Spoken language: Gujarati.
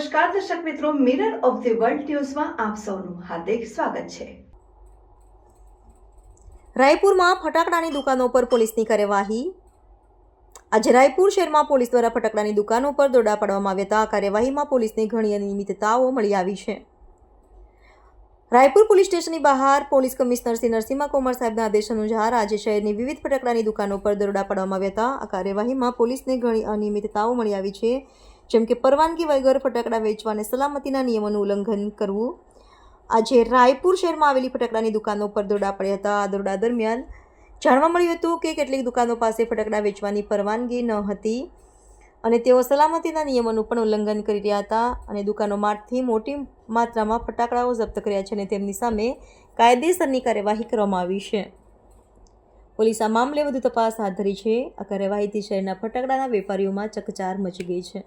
નમસ્કાર, દર્શક મિત્રો મિરર ઓફ ધી વર્લ્ડ ન્યૂઝમાં આપ સૌનું હાર્દિક સ્વાગત છે. રાયપુરમાં ફટાકડાની દુકાનો પર પોલીસની કાર્યવાહી. આજે રાયપુર શહેરમાં પોલીસ દ્વારા ફટાકડાની દુકાનો પર દોરડા પાડવામાં આવ્યા હતા. આ કાર્યવાહીમાં પોલીસને ઘણી અનિયમિતતાઓ મળી આવી છે. રાયપુર પોલીસ સ્ટેશનની બહાર પોલીસ કમિશનર શ્રી નરસિંહા કુમાર સાહેબના આદેશ અનુસાર આજે શહેરની વિવિધ ફટાકડાની દુકાનો પર દરોડા પાડવામાં આવ્યા હતા. આ કાર્યવાહીમાં પોલીસને ઘણી અનિયમિતતાઓ મળી આવી છે. જેમ કે પરવાનગી વગર ફટાકડા વેચવા અને સલામતીના નિયમોનું ઉલ્લંઘન કરવું. આજે રાયપુર શહેરમાં આવેલી ફટાકડાની દુકાનો પર દોરડા પડ્યા હતા. આ દોરડા દરમિયાન જાણવા મળ્યું હતું કે કેટલીક દુકાનો પાસે ફટાકડા વેચવાની પરવાનગી ન હતી અને તેઓ સલામતીના નિયમોનું પણ ઉલ્લંઘન કરી રહ્યા હતા અને દુકાનોમાંથી મોટી માત્રામાં ફટાકડાઓ જપ્ત કર્યા છે અને તેમની સામે કાયદેસરની કાર્યવાહી કરવામાં આવી છે. પોલીસ આ મામલે વધુ તપાસ હાથ ધરી છે. આ કાર્યવાહીથી શહેરના ફટાકડાના વેપારીઓમાં ચકચાર મચી ગઈ છે.